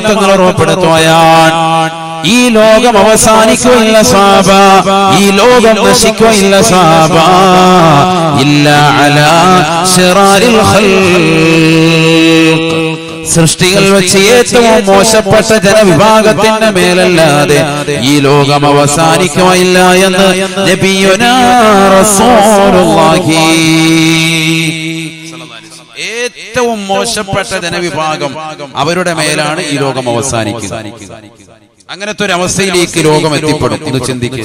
തങ്ങൾ ഉറപ്പെടുത്തുകയാണ്. ഈ ലോകം അവസാനിക്കുകയില്ല സാബ. ഈ ലോകം നശിക്കുകയില്ല സാബ. ഇല്ല അലാ ഷിറാരിൽ സൃഷ്ടികൾ വെച്ച് ഏറ്റവും മോശപ്പെട്ട ജനവിഭാഗത്തിന്റെ മേലല്ലാതെ ഈ ലോകം അവസാനിക്കുകയില്ല എന്ന് നബിയുനാ റസൂലുള്ളാഹി. ഏറ്റവും മോശപ്പെട്ട ജനവിഭാഗം അവരുടെ മേലാണ് ഈ ലോകം അവസാനിക്കുക. അങ്ങനത്തെ ഒരു അവസ്ഥയിലേക്ക് ലോകം എത്തിപ്പെടും. ഇത് ചിന്തിക്കുക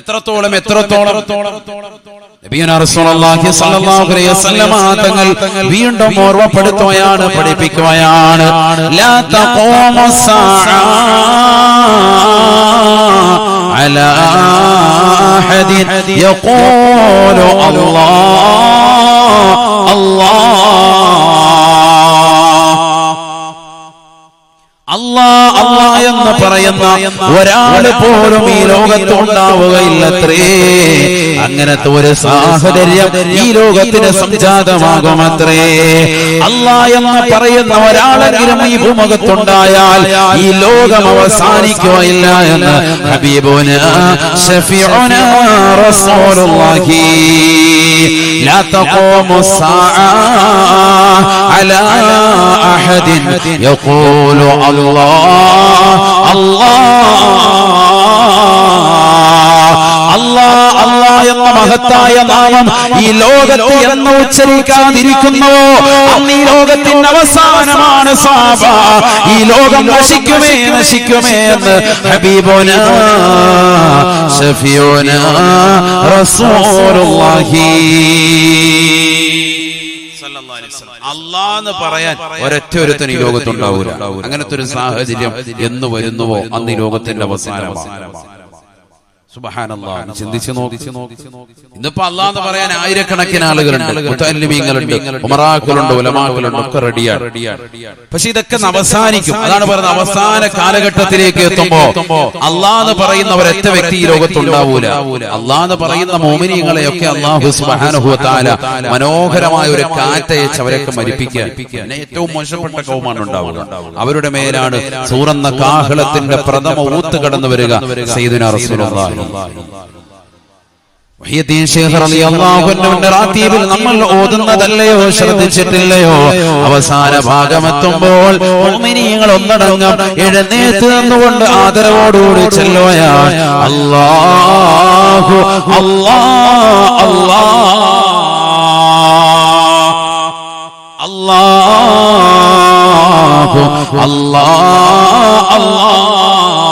എത്രത്തോളം എത്രത്തോളം? തങ്ങൾ വീണ്ടും ഓർമ്മപ്പെടുത്തുകയാണ് പഠിപ്പിക്കുകയാണ്. തഖൂമു സാഅ അലാ അല്ലാ അല്ലാ എന്ന് പറയുന്ന ഒരാള് പോലും ഈ ലോകത്ത് ഉണ്ടാവുകയില്ലത്രേ അങ്ങനത്തെ ഒരു സാഹചര്യം ഈ ലോകത്തിന് സംജാതമാകുമത്രേ അല്ലാ എന്ന് പറയുന്ന ഒരാളെങ്കിലും ഈ ഭൂമുഖത്തുണ്ടായാൽ ഈ ലോകം അവസാനിക്കുകയില്ല എന്ന് ഹബീബുന ഷഫീഉന റസൂലുള്ളാഹി لا تقوم الساعة على أحد يقول الله അല്ലാ അല്ലാ എന്ന മഹത്തായ നാമം ഈ ലോകത്ത് എന്ന് ഉച്ചരിക്കാതിരിക്കുന്നുവോ അന്ന് ഈ ലോകത്തിന്റെ അവസാനമാണ് സാബ. ഈ ലോകം നശിക്കുമേ നശിക്കുമേ എന്ന് ഹബീബോന ഷഫിയോന റസൂലുള്ളാഹി. അള്ളാന്ന് പറയാൻ ഒരൊറ്റ ഒരുത്തൻ ഈ ലോകത്തുണ്ടാവൂല. അങ്ങനത്തെ ഒരു സാഹചര്യം എന്ന് വരുന്നുവോ അന്ന് ഈ ലോകത്തിന്റെ അവസാനമാണ്. ചിന്തിച്ചു ഇന്നിപ്പോ അല്ലാന്ന് പറയാൻ ആയിരക്കണക്കിന് ആളുകളുണ്ട്. ഉമറാക്കളുണ്ട്. ഉലമാക്കളുണ്ട് ഒക്കെ റെഡിയാണ്. പക്ഷെ ഇതൊക്കെ അവസാനിക്കും. അതാണ് പറയുന്നത് അവസാന കാലഘട്ടത്തിലേക്ക് എത്തുമ്പോ അല്ലാന്ന് പറയുന്ന ഒരൊറ്റ വ്യക്തി ഈ ലോകത്തുണ്ടാവൂല അല്ലാന്ന് പറയുന്ന മോമിനിയങ്ങളെയൊക്കെ അള്ളാഹു സുബ്ഹാനഹു വതആല മനോഹരമായ ഒരു കാറ്റയച്ച് അവരൊക്കെ മരിപ്പിക്കുക. ഏറ്റവും മോശപ്പെട്ട കൗമാണ് ഉണ്ടാവുക. അവരുടെ മേലാണ് സൂറന്ന കാഹളത്തിന്റെ പ്രഥമ ഊത്ത് കടന്നു വരിക സയ്യിദുനാ റസൂലുള്ളാഹി. നമ്മൾ ഓതുന്നതല്ലയോ ശ്രദ്ധിച്ചിട്ടില്ലയോ? അവസാന ഭാഗമെത്തുമ്പോൾ മുഅ്മിനീങ്ങൾ ഒന്നടങ്കം എഴുന്നേറ്റ് നിന്നുകൊണ്ട് ആദരവോടുകൂടി ചെല്ലുകയാണ്. അല്ലാഹു അല്ലാ അല്ലാ അല്ലാഹു അല്ലാ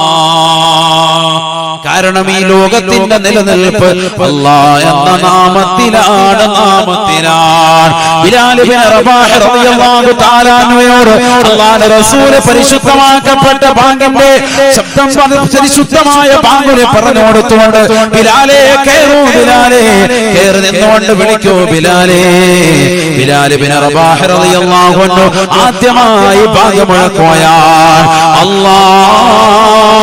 അല്ലാഹ് കാരണം ഈ ലോകത്തിന്റെ നിലനിൽപ്പ് അല്ലാ എന്ന നാമത്തിലാണ് നാമത്തിലാണ്. പരിശുദ്ധമാക്കപ്പെട്ട ബാങ്കിന്റെ ശബ്ദം പരിശുദ്ധമായ ബാങ്കിനെ പറഞ്ഞു കൊടുത്തുകൊണ്ട് ബിലാലേ കയറൂ ബിലാലേ കയറി നിന്നുകൊണ്ട് വിളിക്കൂ ബിലാലേ. അൻഹു ആദ്യമായി ഭാഗ്യമുഴക്കോയാ മുഴക്കുകയാണ്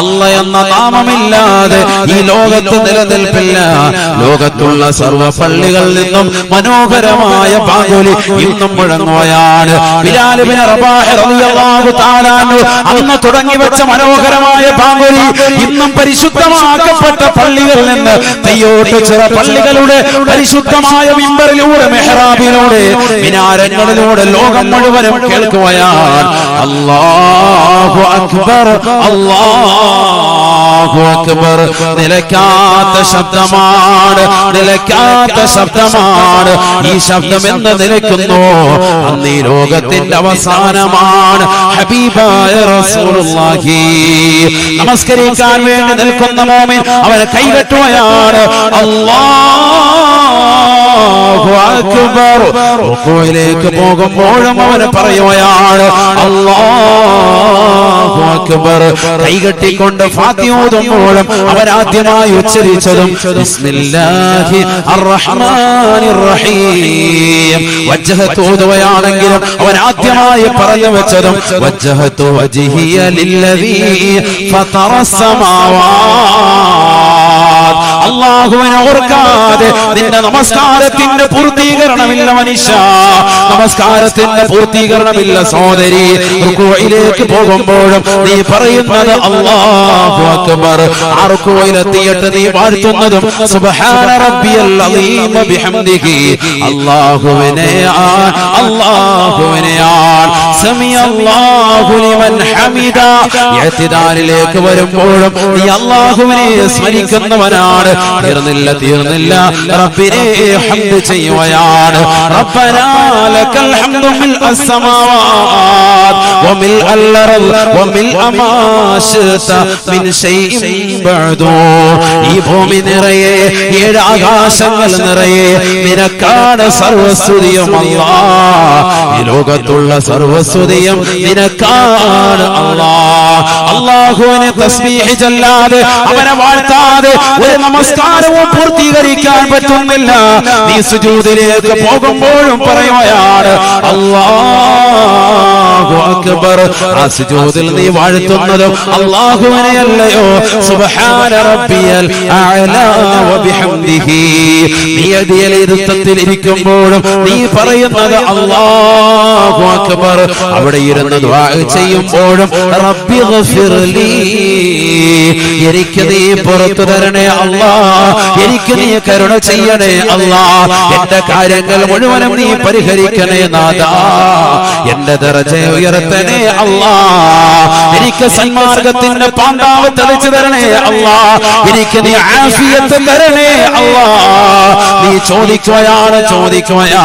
അല്ല എന്ന നാമമില്ലാതെ ഈ ലോകത്ത് നിലനിൽപ്പില്ല. ലോകത്തുള്ള സർവ പള്ളികളിൽ നിന്നും മനോഹരമായ പാങ്കുലി ഇന്നും മുഴങ്ങുകയാണ്. അന്ന് തുടങ്ങി വെച്ച മനോഹരമായ പാങ്കുലി ഇന്നും പരിശുദ്ധമാക്കപ്പെട്ട പള്ളികളിൽ നിന്ന് തെയ്യോട്ട് ചില പള്ളികളുടെ പരിശുദ്ധമായ മിമ്പറിലൂടെ മെഹ്റാബിലൂടെ മിനാരങ്ങളിലൂടെ ലോകം മുഴുവനും കേൾക്കുകയാണ്. അല്ലാഹു അക്ബർ അല്ലാഹു അക്ബർ. നിലയ്ക്കാത്ത ശബ്ദമാണ് നിലയ്ക്കാത്ത ശബ്ദമാണ്. ഈ ശബ്ദം എന്ന് നിലയ്ക്കുന്നു. അന്ന് ഈ ലോകത്തിന്റെ അവസാനമാണ്. ഹബീബായ റസൂലുള്ളാഹി. നമസ്കരിക്കാൻ വേണ്ടി നിൽക്കുന്ന മോമിൻ അവരെ കൈകെട്ടുകയാണ് അല്ലാഹു അക്ബർ. റുക്കൂയിലേക്ക് പോകുമ്പോഴും അവന് പറയുകയാണ് അല്ലാഹു അക്ബർ. കൈകെട്ടിക്കൊണ്ട് ഫാത്തിഹ ഓതുമ്പോഴും അവരാദ്യമായി ഉച്ചരിച്ചതും ആണെങ്കിലും അവൻ ആദ്യമായി പറഞ്ഞു വെച്ചതും വജ്ഹത്തു അള്ളാഹുവിനെ ഓർക്കാതെ നിന്റെ നമസ്കാരത്തിന്റെ പൂർത്തീകരണമില്ല മനുഷ്യ. നമസ്കാരത്തിന്റെ പൂർത്തീകരണമില്ല സഹോദരി. റുക്കുവയിലേക്ക് പോകുമ്പോഴും നീ പറയുന്നത് അള്ളാഹു അക്ബർ. ആ നീ വാഴ്ത്തുന്നതും സുബ്ഹാന റബ്ബിയൽ അലീം ബിഹംദിഹി. അല്ലാഹുവിനെ അല്ലാഹുവിനെയാണ് സമി അല്ലാഹു ലിമൻ ഹമിദ. ഇഅ്തിദാലിലേക്ക് വരുമ്പോഴും നീ അല്ലാഹുവിനെ സ്മരിക്കുന്നവനാണ്. തീർന്നില്ല തീർന്നില്ല റബ്ബിനെ ഹംദ് ചെയ്യുകയാണ് റബ്ബനാ ലക്കൽ ഹംദു മിൽ അസ്സമാവാത് വമിൽ അൽഅർദ് വമിൽ അമാശത മിൻ ശൈഇൻ ബഅദു. ഈ ഭൂമി നിറയെ ഏഴ് ആകാശങ്ങൾ നിറയെ നിനക്കാണ് സർവസ്തുതിയും അല്ലാ ഈ ലോകത്തുള്ള സർവസ്തുതിയും നിനക്കാണ് അല്ലാ അല്ലാഹുവിനെ തസ്ബീഹ് ചൊല്ലാതെ അവനെ വാഴ്ത്താതെ നമസ്കാരവും പൂർത്തീകരിക്കാൻ പറ്റുന്നില്ല. നീ സുജൂതിലേക്ക് പോകുമ്പോഴും പറയുകയാണ് അല്ലാഹു അക്ബർ. ആ സുജൂദിൽ നീ വാഴ്ത്തുന്നതും അള്ളാഹുവിനെ അല്ലയോ സുബ്ഹാന റബ്ബിയൽ അഅലാ വബിഹംദിഹി നീ ഇരുത്തത്തിൽ ഇരിക്കുമ്പോഴും നീ പറയുന്നത് അല്ലാഹു അക്ബർ. അവിടെ ഇരുന്ന് ദുആ ചെയ്യുമ്പോഴും റബ്ബി ഗഫിർലി. എനിക്ക് നീ പുറത്തു തരണേ അല്ലാ എനിക്ക് നീ കരുണ ചെയ്യണേ അല്ലാ എന്റെ കാര്യങ്ങൾ മുഴുവനും നീ പരിഹരിക്കണേ നാദാ എന്റെ ദറജ ഉയർത്തണേ അല്ലാ എനിക്ക് സന്മാർഗത്തിന്റെ പാണ്ടാവ് തെളിച്ചു തരണേ അല്ലാ എനിക്ക് നീ ആഫിയത്ത് തരണേ അല്ലാ ചോദിക്കുകയാണ് ചോദിക്കുകയാ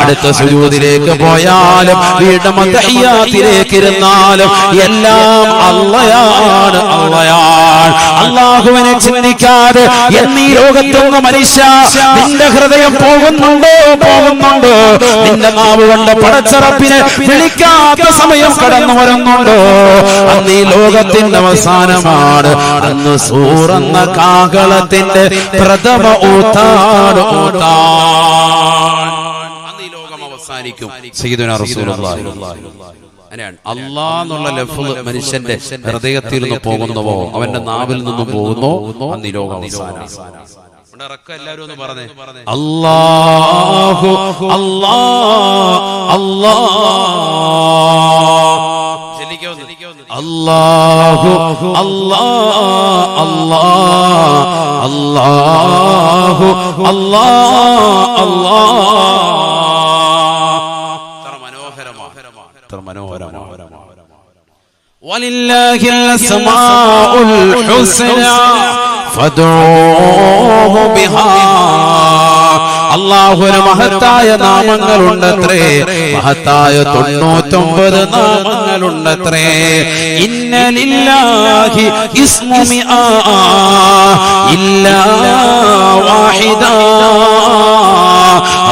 അടുത്ത സുജൂദിലേക്ക് പോയാലും വീണ്ടും തഹിയാത്തിലേക്ക് ഇരുന്നാലും എല്ലാം അള്ളയാണ് അള്ളയാണ്. അള്ളാഹുവിനെ ചിന്തിക്കാതെ എന്നീ ലോകത്തൊന്ന് മനുഷ്യ നിന്റെ ഹൃദയം പോകുന്നുണ്ടോ? പോകുന്നുണ്ടോ? നിന്റെ നാവ് കൊണ്ട് പടച്ചറപ്പിനെ വിളിക്കാത്ത സമയം കടന്നു വരുന്നുണ്ടോ? അന്ന് ഈ ലോകത്തിന്റെ അവസാനമാണ്. അന്ന് സൂറന്ന കാകളത്തിന്റെ പ്രഥമ ഊത്താണ് ഊത്താൻ അന്ന് ഈ ലോകം അവസാനിക്കും. അല്ലാ എന്നുള്ള ലഫ്ള് മനുഷ്യന്റെ ഹൃദയത്തിൽ നിന്ന് പോകുന്നുവോ? അവന്റെ നാവിൽ നിന്ന് പോകുന്നോ? അന്ന് ഈ ലോകം അവസാനം. അല്ലാഹു അല്ലാ അല്ലാ الله الله الله الله الله ولله الأسماء الحسنى. فادعوه بها. അള്ളാഹുവിന് മഹത്തായ നാമങ്ങളുണ്ടത്രേ. മഹത്തായ തൊണ്ണൂറ്റൊമ്പത് നാമങ്ങളുണ്ടത്രേ. ഇന്നലില്ലാഹി ഇസ്മുമി ഇല്ലാ വാഹിദ.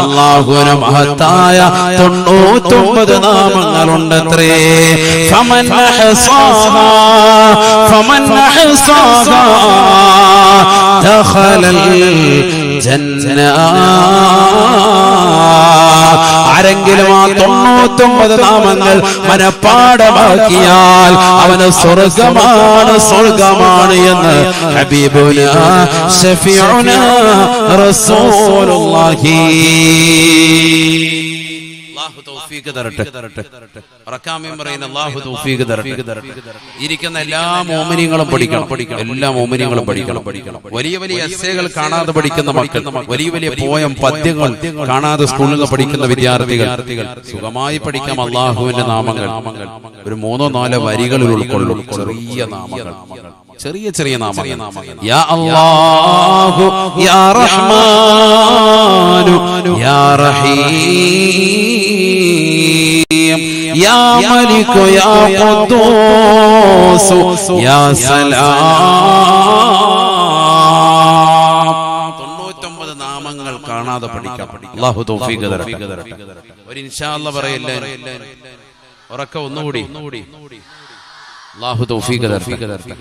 അള്ളാഹുവിന് മഹത്തായ തൊണ്ണൂറ്റൊമ്പത് നാമങ്ങളുണ്ടത്രേ. ഫമൻ അഹ്സാഹാ دخل الجنة ആരെങ്കിലും ആ തൊണ്ണൂറ്റൊമ്പത് നാമങ്ങൾ മനപ്പാടമാക്കിയാൽ അവന് സ്വർഗമാണ് സ്വർഗമാണ് എന്ന് ഹബീബുന റസൂലുള്ളാഹി. തൗഫീഖ് തരട്ടെ. റക്കാമിയും പറയുന്ന അല്ലാഹു തൗഫീഖ് തരട്ടെ. ഇരിക്കുന്ന എല്ലാ മോമിനിയങ്ങളും പഠിക്കണം. പഠിക്കണം. എല്ലാ മോമിനിയങ്ങളും പഠിക്കണം. പഠിക്കണം. വലിയ വലിയ എസ്സേകൾ കാണാതെ പഠിക്കുന്ന മക്കൾ. വലിയ വലിയ പോയം പദ്യങ്ങൾ കാണാതെ സ്കൂളിൽ നിന്ന് പഠിക്കുന്ന വിദ്യാർത്ഥികൾ. സുഖമായി പഠിക്കാം അള്ളാഹുവിന്റെ നാമങ്ങൾ. ഒരു മൂന്നോ നാലോ വരികളിൽ ഉൾക്കൊള്ളും. ചെറിയ നാമങ്ങൾ. ചെറിയ ചെറിയ നാമങ്ങൾ. യാ അല്ലാഹു യാ റഹ്മാനു യാ റഹീം യാ മലികു യാ ഖുദ്ദൂസ് യാ സലാം. തൊണ്ണൂറ്റൊമ്പത് നാമങ്ങൾ കാണാതെ പഠിക്കാം. അള്ളാഹു തൗഫീഖ് തരട്ടെ. ഒരു ഇൻഷാ പറയല്ലേ? ഉറക്ക ഒന്നുകൂടി. അള്ളാഹു തൗഫീഖ് തരട്ടെ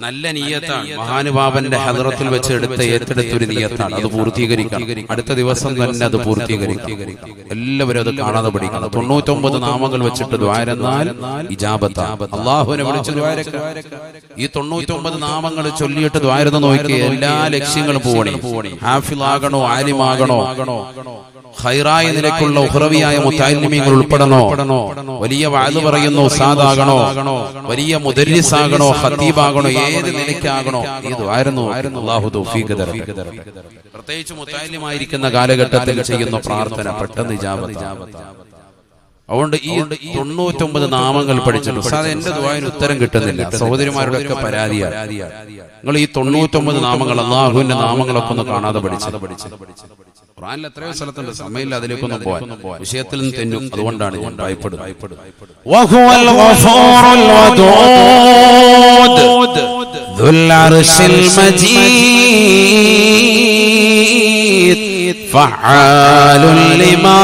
നല്ല നീയത്താണ്. മഹാനുഭാവന്റെ ഹദറത്തിൽ വെച്ച് എടുത്ത ഏറ്റെടുത്ത ഒരു നീയത്താണ്. അത് പൂർത്തീകരിക്കണം. അടുത്ത ദിവസം തന്നെ അത് പൂർത്തീകരിക്കണം. എല്ലാവരും അത് കാണാതെ പഠിക്കണം. തൊണ്ണൂറ്റൊമ്പത് നാമങ്ങൾ വെച്ചിട്ട് ദ്വാരെന്നാൽ ഇജാബത്ത. അള്ളാഹുവിനെ വിളിച്ച് ഈ തൊണ്ണൂറ്റൊമ്പത് നാമങ്ങൾ ചൊല്ലിയിട്ട് ദ്വാരത നോക്കി എല്ലാ ലക്ഷ്യങ്ങളും പോകണേ ഹാഫിലാകണോ ആലിമാകണോ ഹൈറായ നിലക്കുള്ള ഉഹ്റവിയായ മുത്താലിമീങ്ങൾ ഉൾപ്പെടണോ? വലിയ വാൽ പറയുന്നു ഉസാദാകണോ വലിയ മുദരിസാകണോ ഹത്തീബാകണോ ഏത് നിലയ്ക്കാകണോ ഏതായിരുന്നു അള്ളാഹു തൗഫീഖ് തരട്ടെ. പ്രത്യേകിച്ച് മുത്താലിമായിരിക്കുന്ന കാലഘട്ടത്തിൽ ചെയ്യുന്ന പ്രാർത്ഥന പെട്ടെന്ന് അതുകൊണ്ട് ഈ തൊണ്ണൂറ്റൊമ്പത് നാമങ്ങൾ പഠിച്ചിട്ടുണ്ട്. എന്റെ ദ്വായന് ഉത്തരം കിട്ടുന്നില്ല. സഹോദരിമാരുടെ ഒക്കെ പരാതിയാണ്. നിങ്ങൾ ഈ തൊണ്ണൂറ്റൊമ്പത് നാമങ്ങൾ അള്ളാഹുവിന്റെ നാമങ്ങളൊക്കെ ഒന്ന് കാണാതെ പഠിച്ചത് പഠിച്ചത് പഠിച്ചത് ഖുറാനിൽ എത്രയോ സ്ഥലത്തുണ്ട് സമയമില്ല അതിലേക്കൊന്നും പോവാൻ വിഷയത്തിൽ നിന്ന് തെന്നും അതുകൊണ്ടാണ് ഞാൻ ഭയപ്പെടുന്നത് وهو الغفور الودود ذو العرش المجيد فعال لما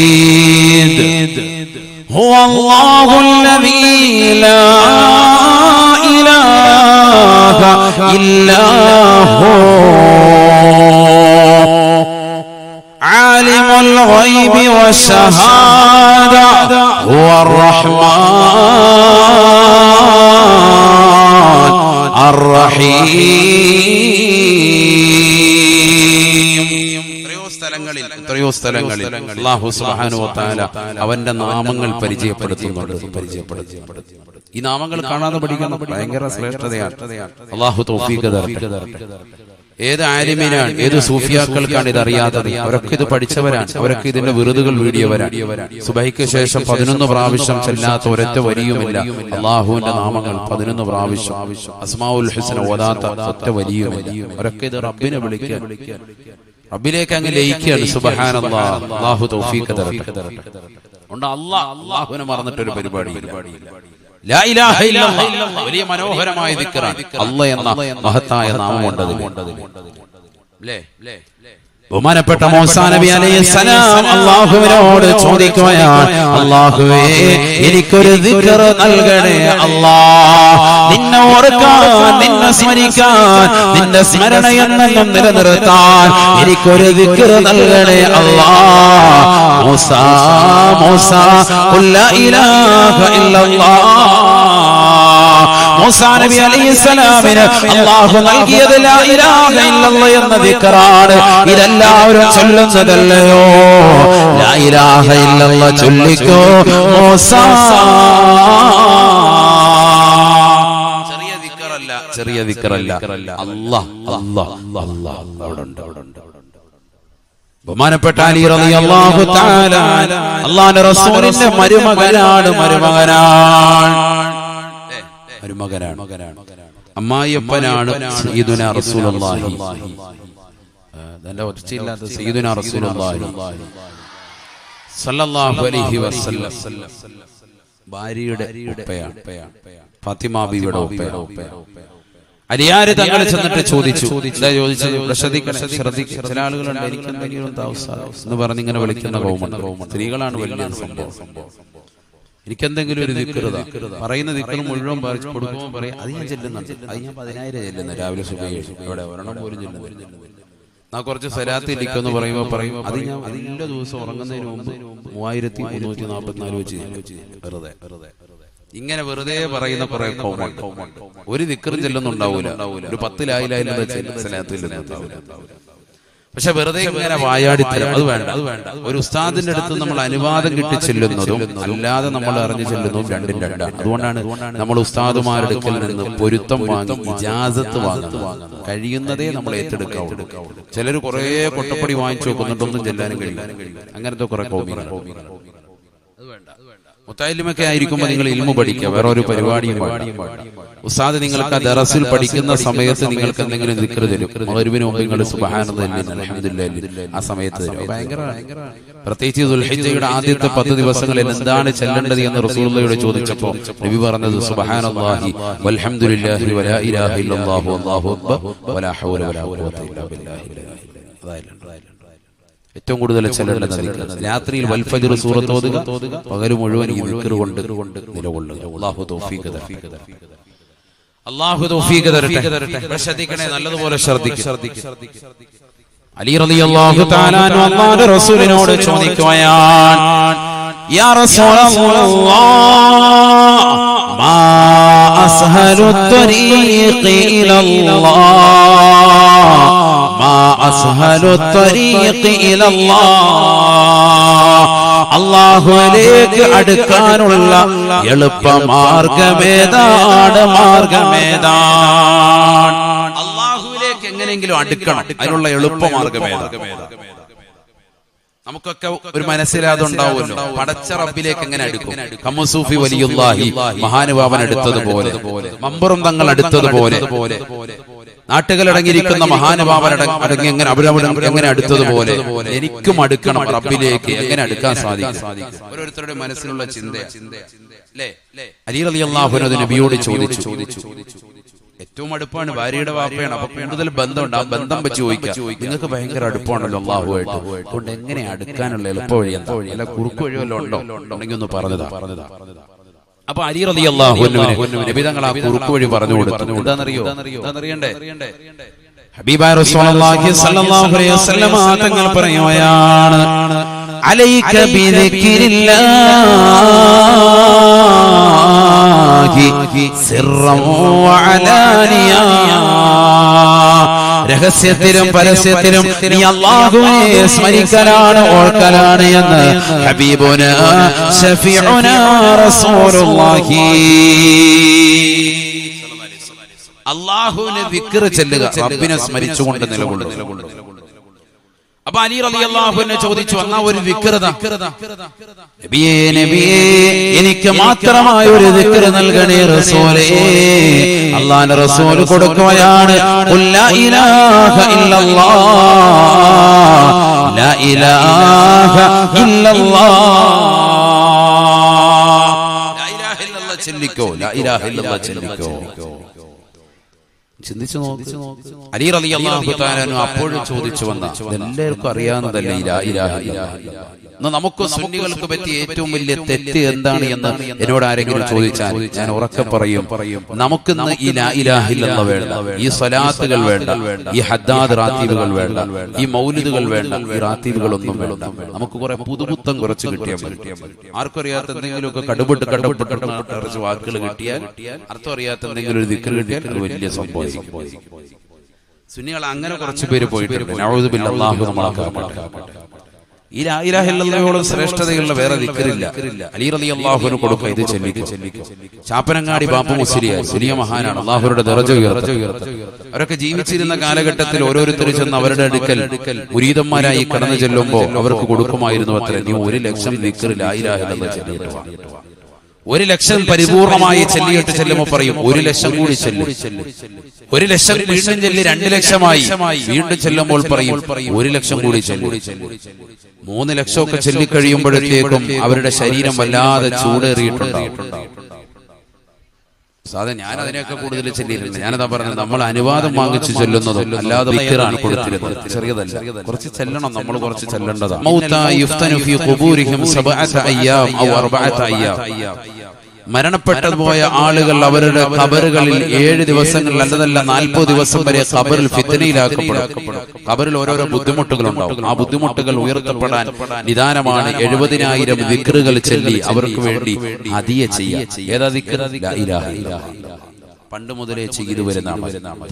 يريد هو الله الذي لا إله إله إلا هو. عالم الغيب والشهادة هو الرحمن الرحيم. എത്രയോ സ്ഥലങ്ങളിൽ അവന്റെ നാമങ്ങൾ പരിചയപ്പെടുത്തുന്നുണ്ട് പരിചയപ്പെടുത്തുന്നുണ്ട്. ഈ നാമങ്ങൾ കാണാതെ പഠിക്കുന്ന ഭയങ്കര ശ്രേഷ്ഠതയാണ്. അള്ളാഹു ഏത് ആലിമിനാണ് ഏത് സൂഫിയാക്കൾക്കാണ് ഇത് അറിയാത്തത് അവരൊക്കെ ഇത് പഠിച്ചവരാണ്. അവരൊക്കെ ഇതിന്റെ വിറുതുകൾ വീടിയവരാണ്. സുബൈക്ക് ശേഷം പതിനൊന്ന് പ്രാവശ്യം ചെല്ലാത്ത ഒരൊറ്റ വരിയുമില്ല അള്ളാഹുവിന്റെ നാമങ്ങൾ പതിനൊന്ന് പ്രാവശ്യം. അസ്മാഉൽ ഹുസ്ന ഒറ്റ വരിയുമില്ല അവരൊക്കെ ഇത് റബ്ബിനെ വിളിക്കുക റബ്ബിലേക്ക് അങ്ങ് ലയിക്കുകയാണ്. സുബഹാന അള്ളാഹു തൗഫീഖ് തരട്ടെ. ഉണ്ട് അള്ളാഹ് അള്ളാഹുവിനെ മറന്നിട്ടൊരു പരിപാടി. വലിയ മനോഹരമായ ദിക്റാണ് അല്ല എന്ന മഹത്തായ നാമമുണ്ട് അല്ലേ ബഹുമാനപ്പെട്ട മോസാ നബി അലൈഹി സലാം അള്ളാഹുവിനോട് ചോദിക്കുകയാണ് അള്ളാഹുവേ എനിക്കൊരു ദിക്ർ നൽകണേ അല്ലാ നിന്നെ ഓർക്കാൻ നിന്നെ സ്മരിക്കാൻ നിന്റെ സ്മരണ എന്നെന്നും നിലനിർത്താൻ എനിക്കൊരു ദിക്ർ നൽകണേ അല്ലാ മൂസാ മൂസാ ഇലാഹ ഇല്ലല്ലാഹ് നബി അലൈഹിസ്സലാമിന് അല്ലാഹു നൽകിയത് ലാ ഇലാഹ ഇല്ലല്ലാഹ് എന്ന ദിക്റാണ് ഇതെല്ലാവരും ചൊല്ലുന്നതല്ലയോ? ലാ ഇലാഹ ഇല്ലല്ലാഹ് ചൊല്ലിക്കോ? മൂസാ ചെറിയ ദിക്റല്ല ചെറിയ ദിക്റല്ല അല്ലാഹ് അല്ലാഹ് അല്ലാഹ് അവിടെ ഉണ്ട് അവിടെ ഉണ്ട് ബഹുമാനപ്പെട്ട അലി റളിയല്ലാഹു തആല അല്ലാഹുവിന്റെ റസൂലിന്റെ മരുമകനാണ് മരുമകനാണ്. മരുമകനാണ് അമ്മായിയപ്പനാണ് സയ്യിദുന റസൂലുള്ളാഹി. ഒച്ചയില്ലാത്ത റസൂലുള്ളാഹി. സല്ലല്ലാഹു അലൈഹി വസല്ലം. ഭാര്യയുടെ ഫാത്തിമ അലിയാര് തങ്ങൾ ചെന്നിട്ട് ചോദിച്ചു. എന്താ ചോദിച്ചത്? ശ്രദ്ധിക്കണം ചില ആളുകളുണ്ട് എനിക്ക് എന്തെങ്കിലും എന്ന് പറഞ്ഞ് ഇങ്ങനെ വിളിക്കുന്ന കൗമുണ്ട് സ്ത്രീകളാണ് വലിയ സംഭവം. എനിക്കെന്തെങ്കിലും ഒരു ദിക്കൃത പറയുന്ന ദിക്കൃത മുഴുവൻ പറിച്ച് കൊടുക്കുമ്പോൾ പറയും അത് ഞാൻ ചെല്ലുന്നുണ്ട്. അത് ഞാൻ പതിനായിരം ചെല്ലുന്നു രാവിലെ സുഖം ഇവിടെ ഒരെണ്ണം പോലും ചെല്ലുന്നു നാ കുറച്ച് സ്ഥലത്ത് ഇരിക്കുമെന്ന് പറയുമ്പോൾ പറയും അത് ഞാൻ എല്ലാ ദിവസം ഉറങ്ങുന്നതിന് മുമ്പ് മൂവായിരത്തി മുന്നൂറ്റി നാൽപ്പത്തിനാല് വെച്ച് വെറുതെ വെറുതെ ഇങ്ങനെ വെറുതെ പറയുന്ന കുറെ കോമുണ്ട്. ഒരു ദിക്കറും ചെല്ലുന്നുണ്ടാവൂല. ഒരു പത്തിലായില്ല സലാത്തിൽ പക്ഷെ വെറുതെ ഇങ്ങനെ വായാടിത്തരം അത് വേണ്ട അത് വേണ്ട. ഒരു ഉസ്താദിന്റെ അടുത്ത് നമ്മൾ അനുവാദം കിട്ടി ചെല്ലുന്നതും അല്ലാതെ നമ്മൾ അറിഞ്ഞു ചെല്ലുന്നതും രണ്ടും രണ്ടാണ്. അതുകൊണ്ടാണ് നമ്മൾ ഉസ്താദുമാരുടെ അടുക്കൽ നിന്ന് പൊരുത്തം വാങ്ങി ഇജാസത്ത് വാങ്ങുന്നത്. കഴിയുന്നതേ നമ്മൾ ഏറ്റെടുക്കാവുള്ളൂ ചിലർ കുറെ കൊട്ടപ്പടി വാങ്ങിച്ചു വെക്കുന്നുണ്ടൊന്നും ചെല്ലാനും കഴിയില്ല. അങ്ങനത്തെ കുറെ കോമികൾ മുത്തായിലുമൊക്കെ ആയിരിക്കുമ്പോൾ നിങ്ങൾ ഇൽമു പഠിക്കുക വേറെ ഒരു പരിപാടിയും ഉസാദ് ഉസ്താദ് നിങ്ങൾക്ക് ദറസിൽ പഠിക്കുന്ന സമയത്ത് നിങ്ങൾക്ക് എന്തെങ്കിലും ദിക്ർ തരും. മഗ്‌രിബിന് മുമ്പ് നിങ്ങൾ സുബ്ഹാനല്ലാഹി ആ സമയത്ത് തരും. പ്രത്യേകിച്ച് ദുൽഹിജ്ജയുടെ ആദ്യത്തെ പത്ത് ദിവസങ്ങളിൽ എന്താണ് ചെല്ലേണ്ടത് എന്ന് റസൂലുള്ളയോട് ചോദിച്ചപ്പോൾ നബി പറഞ്ഞത് സുബ്ഹാനല്ലാഹി വൽഹംദുലില്ലാഹി വലാ ഇലാഹ ഇല്ലല്ലാഹു അല്ലാഹു അക്ബർ വലാ ഹൗല വലാ ഖുവത ഇല്ലാ ബില്ലാഹി അതായത് ഏറ്റവും കൂടുതൽ ചെല്ലേണ്ടത്. രാത്രിയിൽ വൽഫജർ സൂറത്ത് ഓതുക പകൽ മുഴുവൻ കൊണ്ട് നിലകൊള്ളുക. അല്ലാഹു തൗഫീഖ് തരട്ടെ. ശ്രദ്ധിക്കണേ നല്ലതുപോലെ അലി റസൂലിനോട് ചോദിക്കുകയാണ് യാ റസൂലല്ലാഹ് മാ അസ്ഹലു ത്വരീഖി ഇലല്ലാഹ് മാ അസ്ഹലു ത്വരീഖി ഇലല്ലാഹ്. അള്ളാഹുവിലേക്ക് അടുക്കാനുള്ള എളുപ്പ മാർഗമേതാണ്. മാർഗമേതാണ് അള്ളാഹുലേക്ക് എങ്ങനെയെങ്കിലും അടുക്കണം അതിനുള്ള എളുപ്പ മാർഗമേതാണ് നമുക്കൊക്കെ ഒരു മനസ്സിലാതുണ്ടാവുമല്ലോ പടച്ച റബ്ബിലേക്ക് എങ്ങനെ അടുക്കും? കമ്മസൂഫി വലിയുല്ലാഹി മഹാനുഭാവൻ എടുത്തതുപോലെ മമ്പറും തങ്ങൾ അടുത്തതുപോലെ. നാട്ടുകളടങ്ങിയിരിക്കുന്ന അടങ്ങി എങ്ങനെ അവരവിടെ എങ്ങനെ അടുത്തതുപോലെ എനിക്കും അടുക്കണം റബ്ബിലേക്ക് എങ്ങനെ അടുക്കാൻ സാധിക്കും? ഓരോരുത്തരുടെ മനസ്സിലുള്ള ചിന്ത അല്ലേ? അലി അലി അള്ളാഹുനത് നബിയോട് ചോദിച്ചു. ഏറ്റവും അടുപ്പാണ് ഭാര്യയുടെ വാപ്പയാണ്. അപ്പൊ കൂടുതൽ ബന്ധമുണ്ട്. ആ ബന്ധം വെച്ച് ചോദിക്കാം നിങ്ങൾക്ക് ഭയങ്കര അടുപ്പാണല്ലോ അള്ളാഹുമായിട്ട് അതുകൊണ്ട് എങ്ങനെ അടുക്കാനുള്ള എളുപ്പ വഴി എന്താ? വഴി അല്ല കുറുക്കു വഴി വല്ലതും ഉണ്ടോ? ഉണ്ടെങ്കിൽ ഒന്ന് പറഞ്ഞതാ പറഞ്ഞതാ. അപ്പൊ അലി റലി അള്ളാഹുവിന് ആ കുറുക്ക് വഴി പറഞ്ഞു കൊടുത്തു. എന്താണെന്നറിയോ? എന്താണെന്നറിയണ്ടേ? ഹബീബായ റസൂലുള്ളാഹി സ്വല്ലല്ലാഹു അലൈഹി തങ്ങൾ പറയുകയാണ് അലൈക ബിദിക്രില്ലാഹി സിർറൻ വഅലാനിയ രഹസ്യത്തിലും പരസ്യത്തിലും നീ അള്ളാഹുവിനെ സ്മരിക്കലാണ് ഓർക്കലാണ് എന്ന് ഹബീബുന അള്ളാഹുവിനെ വിക്ര ചെല്ലുക റബ്ബിനെ സ്മരിച്ചുകൊണ്ട് നിലകൊള്ളുക. അപ്പൊ അലി റളിയല്ലാഹുവിനെ ചോദിച്ചു വന്ന ഒരു വിക്രത? എനിക്ക് മാത്രമായ ഒരു വിക്ര നൽകണേ റസൂലേ. അള്ളാഹുവിന്റെ റസൂൽ കൊടുക്കുകയാണ്. ചെല്ലിക്കോ ചെല്ലിക്കോ ചിന്തിച്ചു നോക്ക്. അലി തആല അൻഹു അപ്പോഴും ചോദിച്ചു വന്ന. എല്ലാവർക്കും അറിയാവുന്നതല്ലേ ഇലാഹ നമുക്ക് സുന്നികൾക്ക് പറ്റിയ ഏറ്റവും വലിയ തെറ്റ് എന്താണ് എന്ന് എന്നോട് ആരെങ്കിലും ചോദിച്ചാൽ ഞാൻ ഉറക്കെ പറയും. നമുക്ക് ഇന്ന് ഈ ലാ ഇലാഹ വേണ്ട. ഈ സ്വലാത്തുകൾ വേണ്ട. ഈ ഹദ്ദാദ് റാത്തീബുകൾ വേണ്ട. ഈ മൗലിദുകൾ വേണ്ട. ഈ റാത്തീബുകളൊന്നും വേണ്ട. നമുക്ക് കുറെ പുതുപുത്തം കുറച്ച് കിട്ടിയാൽ മതി. ആർക്കും അറിയാത്ത എന്തെങ്കിലുമൊക്കെ കടുപെട്ട് കടുപെട്ട് കടുപെട്ട് കുറച്ച് വാക്കുകൾ കിട്ടിയാൽ അർത്ഥം അറിയാത്ത എന്തെങ്കിലും ഒരു ദിക്കർ കിട്ടിയാൽ വലിയ സംഭവം സുന്നികൾ അങ്ങനെ കുറച്ച് പേര് പോയിട്ടുണ്ട്. ഈ ലാ ഇലാഹ ഇല്ലല്ലാഹയോളം ശ്രേഷ്ഠതയുള്ള വേറെ ദിക്റില്ല അലി റളിയല്ലാഹുവിന് കൊടുക്കുക ഇത് ചെല്ലിക്കും. ചാപ്പനങ്ങാടി ബാപ്പു മുസ്ലിയ വലിയ മഹാനാണ്. അള്ളാഹുരുടെ ദറജ ഉയർത്തുക അവരൊക്കെ ജീവിച്ചിരുന്ന കാലഘട്ടത്തിൽ ഓരോരുത്തർ ചെന്ന് അവരുടെ അടുക്കൽ മുരീതന്മാരായി കടന്നു ചെല്ലുമ്പോൾ അവർക്ക് കൊടുക്കുമായിരുന്നു അത്ര? നീ ഒരു ലക്ഷം ഇലാഹ ഇല്ലല്ലാഹ് ചെല്ലിയിട്ട്. ഒരു ലക്ഷം പരിപൂർണമായി ചെല്ലിയിട്ട് ചെല്ലുമ്പോൾ പറയും ഒരു ലക്ഷം കൂടി ചെല്ലും. ഒരു ലക്ഷം വീണ്ടും ചെല്ലി രണ്ട് ലക്ഷമായി. വീണ്ടും ചെല്ലുമ്പോൾ പറയും ഒരു ലക്ഷം കൂടി ചെല്ലും. മൂന്ന് ലക്ഷമൊക്കെ ചെല്ലിക്കഴിയുമ്പോഴത്തേക്കും അവരുടെ ശരീരം വല്ലാതെ ചൂടേറിയിട്ടുണ്ടാവും. സാധാ ഞാൻ അതിനെയൊക്കെ കൂടുതൽ ചെല്ലിയിട്ടുണ്ട് ഞാനതാ പറഞ്ഞത് നമ്മൾ അനുവാദം വാങ്ങിച്ചു ചെല്ലുന്നതും അല്ലാതെ വിക്കറാണ് കൊടുത്തിരുന്നത്. ചെറിയതല്ല. കുറച്ച് ചെല്ലണം നമ്മൾ കുറച്ച് ചെല്ലേണ്ടതാണ് അയ്യാം മരണപ്പെട്ടതുപോയ ആളുകൾ അവരുടെ ഖബറുകളിൽ ഏഴ് ദിവസങ്ങളിൽ അല്ലതല്ല നാൽപ്പത് ദിവസം വരെ ഖബറിൽ ഫിത്തനയിലാക്കപ്പെടും ഖബറിൽ ഓരോരോ ബുദ്ധിമുട്ടുകൾ ഉണ്ടാവും ആ ബുദ്ധിമുട്ടുകൾ ഉയർത്തപ്പെടാൻ നിദാനമാണ് എഴുപതിനായിരം വിക്രുകൾ ചൊല്ലി അവർക്ക് വേണ്ടി ഹദിയ ചെയ്യാം. ഏതാ. പണ്ട് മുതലേ ചെയ്തു വരുന്ന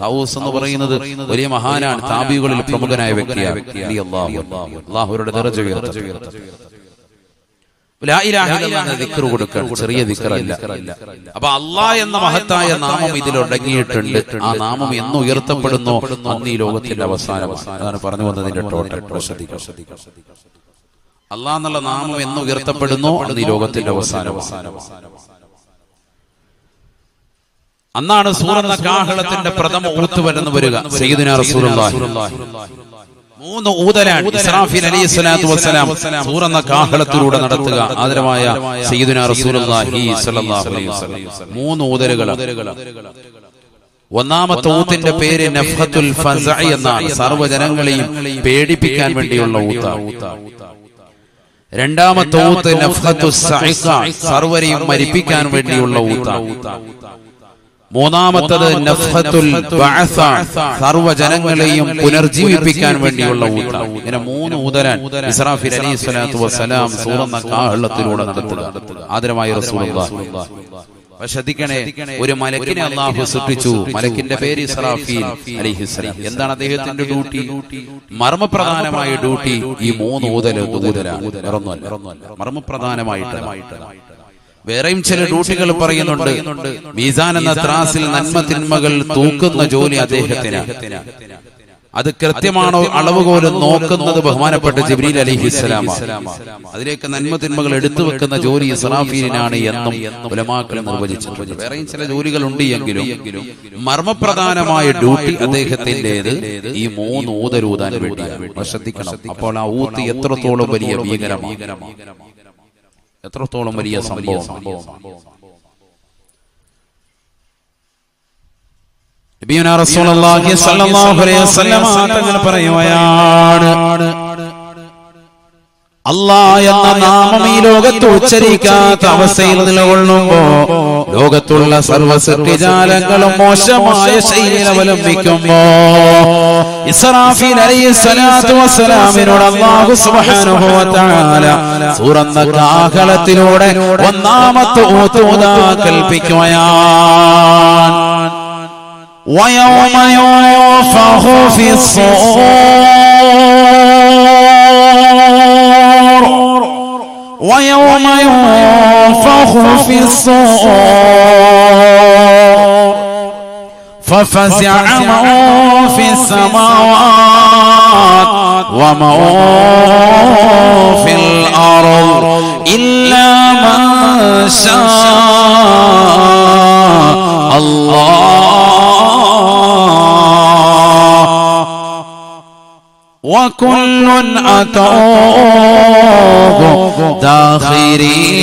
താവൂസ് എന്ന് പറയുന്നത് വലിയ മഹാനാണ് താബികളിൽ പ്രമുഖനായ വ്യക്തിയാണ്. അള്ളാഹു അള്ളാഹുരുടെ ദർജ ഉയർത്തട്ടെ. ദിക്ർ കൊടുക്കണം ചെറിയ ദിക്റല്ല. അപ്പൊ അള്ളാഹ് എന്ന മഹത്തായ നാമം ഇതിൽ അടങ്ങിയിട്ടുണ്ട് ആ നാമം എന്ന് ഉയർത്തപ്പെടുന്നു. അന്ന് ഈ ലോകത്തിന്റെ അവസാനം അതാണ് പറഞ്ഞു വന്നതിന്റെ ടോട്ടൽ ശ്രദ്ധിക്കുക അള്ളാഹ് എന്നുള്ള നാമം എന്ന് ഉയർത്തപ്പെടുന്നു. അന്ന് ഈ ലോകത്തിന്റെ അവസാനം അന്നാണ് സൂറന്ന കാഹളത്തിന്റെ പ്രഥമ ഊത്തുവരെന്ന് വരിക. സയ്യിദുനാ റസൂലുള്ളാഹി. മൂന്ന് ഊതലാണ് ഇസ്രാഫീൽ അലൈഹി സ്വലാത്തു വസ്സലാം സൂറന്ന കാഹളത്തിലൂടെ നടത്തുക. ആദരമായ സയ്യിദുനാ റസൂലുള്ളാഹി സ്വല്ലല്ലാഹു അലൈഹി വസല്ലം. മൂന്ന് ഊതലുകൾ ഒന്നാമത്തെ ഊത്തിന്റെ പേര് നഫ്ഹത്തുൽ ഫസഅ എന്നാണ്. സർവജനങ്ങളെയും പേടിപ്പിക്കാൻ വേണ്ടിയുള്ള ഊത്ത. രണ്ടാമത്തെ ഊത്ത് നഫ്ഹത്തുസ് സർവരെയും മരിപ്പിക്കാൻ വേണ്ടിയുള്ള ഊത്ത. മൂന്നാമത്തത് സർവജനങ്ങളെയും പുനർജീവിപ്പിക്കാൻ വേണ്ടിയുള്ള ഊത്ത ഇങ്ങനെ മൂന്ന് ഊതരാൻ ഇസ്രാഫിൽ അലൈഹി സ്വലാത്തു വസ്സലാം സൂറന്ന കാഹളത്തിലൂടെ നടത്തുക. ആദരമായ ശ്രദ്ധിക്കണേ ഒരു മലക്കിനെ അള്ളാഹു സൃഷ്ടിച്ചു. മലക്കിന്റെ പേര് ഇസ്രാഫീൽ അലിഹിസ്ലാം എന്താണ് അദ്ദേഹത്തിന്റെ ഡ്യൂട്ടി? മർമ്മപ്രധാനമായ ഡ്യൂട്ടി ഈ മൂന്ന് ഊതൽ ഊതലാണ്. മർമ്മപ്രധാനമായിട്ട് വേറെയും ചില ഡ്യൂട്ടികൾ പറയുന്നുണ്ട്. മീസാൻ എന്ന ത്രാസിൽ നന്മ തിന്മകൾ തൂക്കുന്ന ജോലി അദ്ദേഹത്തിന്. അത് കൃത്യമാണോ അളവുകോൽ നോക്കുന്നത് ബഹുമാനപ്പെട്ട ജിബ്രീൽ ഇസ്ലാം അതിലേക്ക് നന്മ തിന്മകൾ എടുത്തു വെക്കുന്ന ജോലി ഇസ്രാഫീലിനാണ് എന്നും ഉലമാക്കൾ നിർവചിച്ചിട്ടുണ്ട് വേറെയും ചില ജോലികൾ ഉണ്ട് എങ്കിലും മർമ്മപ്രധാനമായ ഡ്യൂട്ടി അദ്ദേഹത്തിന്റെത് ഈ മൂന്ന് ഊതരൂതാൻ വേണ്ടിയാണ് ശ്രദ്ധിക്കണം. അപ്പോൾ ആ ഊത്ത് എത്രത്തോളം വലിയ ഭീകരമാണ്. എത്രത്തോളം വലിയ സംഭവം? പറയുകയാണ് അല്ലാ എന്ന നാമം ഈ ലോകത്ത് ഉച്ചരിക്കാത്ത അവസ്ഥയിൽ നിലകൊള്ളുമ്പോ ലോകത്തുള്ള സർവ സൃഷ്ടിജാലങ്ങളും മോശമായ ശൈലി അവലംബിക്കുമ്പോ ഇസ്രാഫീൽ അലൈഹിസ്സലാത്തു വസ്സലാമിനോട് അല്ലാഹു സുബ്ഹാനഹു വ തആല സൂറന്ന കാഹളത്തിലൂടെ ഒന്നാമത്തെ ഊതൂതാ കൽപ്പിക്കുകയാണ് ويوم ينفخ في الصور ويوم ينفخ في الصور ففزع من في السماوات ومن في الأرض إلا من شاء الله. وكل أتوه داخرين.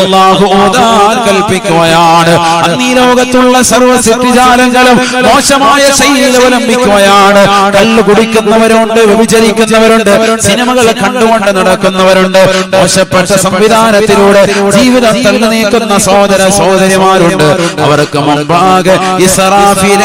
അള്ളാഹു ഓതാൻ കൽപ്പിക്കുകയാണ്. അന്ന് ലോകത്തുള്ള സർവ സൃഷ്ടിജാലങ്ങളും മോശമായ ശൈലി അവലംബിക്കുകയാണ്. കല്ല് കുടിക്കുന്നവരുണ്ട് വ്യഭിചരിക്കുന്നവരുണ്ട് സിനിമകൾ കണ്ടുകൊണ്ട് നടക്കുന്നവരുണ്ട്. മോശപ്പെട്ട സംവിധാനത്തിലൂടെ ജീവിതം തള്ളി നീക്കുന്ന സഹോദര സഹോദരിമാരുണ്ട്. അവർക്ക് മുമ്പാകെ ഇസ്രാഫീൽ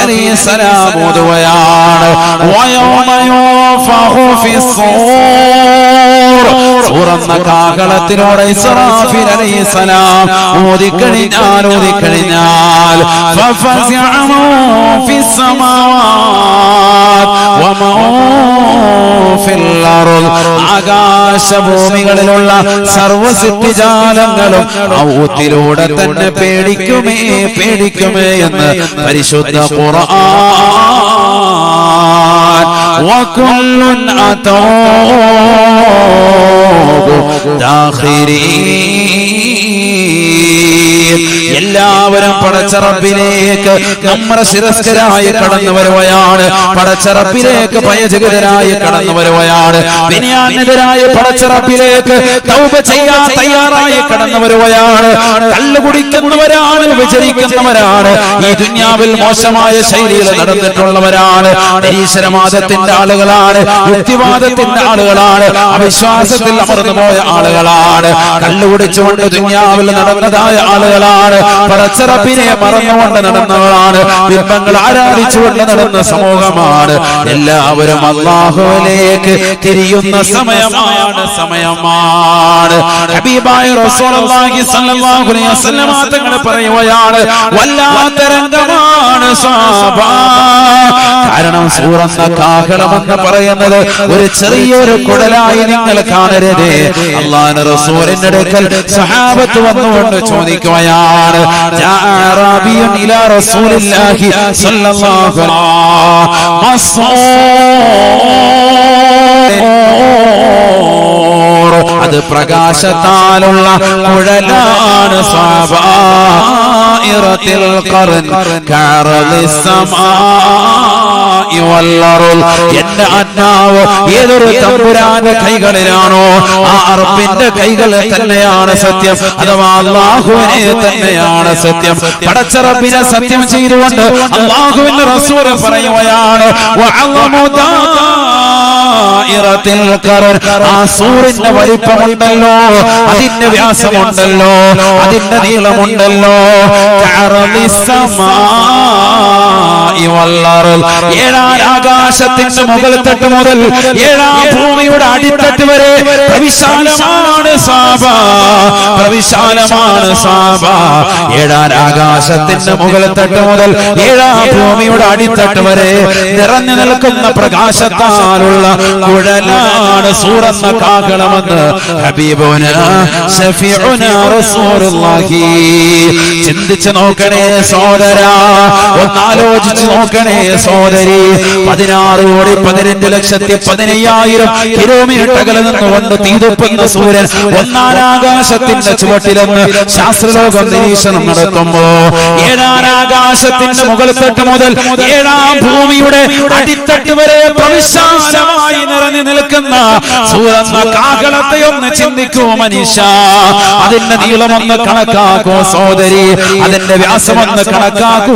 തുറന്ന കാഹളത്തിലൂടെ ഇസ്രാഫീൽ അലൈഹിസ്സലാം ഓതിക്കഴിഞ്ഞാൽ ഓതിക്കഴിഞ്ഞാൽ ആകാശഭൂമികളിലുള്ള സർവസിദ്ധിജാലങ്ങളും ഔത്തിലൂടെ തന്നെ പേടിക്കുമേ പേടിക്കുമേ എന്ന് പരിശുദ്ധ ഖുർആൻ وكل أتوب داخلي എല്ലാവരും പടച്ചറപ്പിലേക്ക് നമ്മുടെ ശിരസ്കരായി കടന്നു വരുവയാണ്. പടച്ചറപ്പിലേക്ക് ഭയജഗതരായി കടന്നു വരുവയാണ്. വിനയാനെതിരായ പടച്ചറപ്പിലേക്ക് തൗബ ചെയ്യാൻ തയ്യാറായി കടന്നു വരുവയാണ്. കല്ല് കുടിക്കുന്നവരാണ് വിചരിക്കുന്നവരാണ്. ഈ ദുന്യാവിൽ മോശമായ ശൈലിയിൽ നടന്നിട്ടുള്ളവരാണ്. ഈശ്വരമാദത്തിന്റെ ആളുകളാണ് യുക്തിവാദത്തിന്റെ ആളുകളാണ് അവിശ്വാസത്തിൽ അമർന്നുപോയ ആളുകളാണ്. കല്ലുകുടിച്ചുകൊണ്ട് ദുന്യാവിൽ നടന്നതായ ആളുകളാണ് പടച്ചറപ്പിനെ മറന്നുകൊണ്ട് നടന്നവരാണ്. ബിംബങ്ങൾ ആരാധിച്ചുകൊണ്ട് നടന്ന സമൂഹമാണ്. എല്ലാവരും അള്ളാഹുവിലേക്ക് തിരിയുന്ന സമയമാണ്. സമയമാണ്. ഹബീബായ റസൂലുള്ളാഹി സ്വല്ലല്ലാഹു അലൈഹി വസല്ലം തങ്ങൾ പറയുകയാണ് വല്ലാത്ത രംഗമാണ് കാരണം സൂറന്ന കാഹളമെന്ന് പറയുന്നത് ഒരു ചെറിയൊരു കുടലായി നിങ്ങൾ കാണരുത്. അള്ളാഹു റസൂലിന്റെ അടുക്കൽ സഹാബത്ത് വന്നുകൊണ്ട് ചോദിക്കുകയാണ് ഇലാ റസൂലില്ലാഹി സ്വല്ലല്ലാഹു അലൈഹി അത് പ്രകാശത്താലുള്ള കുഴലാണ് സ്വാഭാഇറത്തിൽ ഖറൻ കഅറളിസ്സമാഇ വല്ലറുൽ എന്റെ ആത്മാവ് ഏതൊരു തമ്പുരാന്റെ കൈകളിലാണോ ആ അറപ്പിന്റെ കൈകൾ തന്നെയാണ് സത്യം. അഥവാ അള്ളാഹുവിനെ തന്നെയാണ് സത്യം. പടച്ചറപ്പിനെ സത്യം ചെയ്തുകൊണ്ട് അള്ളാഹുവിന്റെ റസൂൽ പറയുകയാണ്. ആ സൂറിന്റെ വലിപ്പമുണ്ടല്ലോ. അതിന്റെ വ്യാസമുണ്ടല്ലോ. അതിന്റെ നീളമുണ്ടല്ലോ. ഏഴാം ആകാശത്തിന്റെ മുകൾ തട്ട് മുതൽ ഏഴാം ഭൂമിയുടെ അടിത്തട്ട് വരെ പ്രവിശാലമാണ് സാബ. പ്രവിശാലമാണ് സാബ. ഏഴാം ആകാശത്തിന്റെ മുകൾ തട്ട് മുതൽ ഏഴാം ഭൂമിയുടെ അടിത്തട്ട് വരെ നിറഞ്ഞു നിൽക്കുന്ന പ്രകാശത്താലുള്ള കുഴലാണ് സൂറന്ന കാകണമെന്ന് ഹബീബോന് ചിന്തിച്ചു നോക്കണേ സോദര ഒന്നാലോചിച്ച് നോക്കണേ സോദരി പതിനാറ് കോടി പതിനഞ്ച് ലക്ഷത്തി പതിനയ്യായിരം കിലോമീറ്റർ അകലെ നിന്നുകൊണ്ട് തീതുപ്പുന്ന സൂര്യൻ ഒന്നാനാകാശത്തിന്റെ ചുവട്ടിലെന്ന് ശാസ്ത്രലോകം നിരീക്ഷണം നടത്തുമ്പോ ഏഴാനാകാശത്തിന്റെ മുകൾ തട്ട് മുതൽ ഏഴാം ഭൂമിയുടെ അടിത്തട്ട് വരെ പ്രവിശാലമായി നിറഞ്ഞു നിൽക്കുന്ന സൂറന്ന കാകളത്തെ ഒന്ന് ചിന്തിക്കൂ മനീഷ. അതിന്റെ നീളമൊന്ന് കണക്കാക്കൂ സോദരി അതിന്റെ വ്യാസമൊന്ന് കണക്കാക്കൂ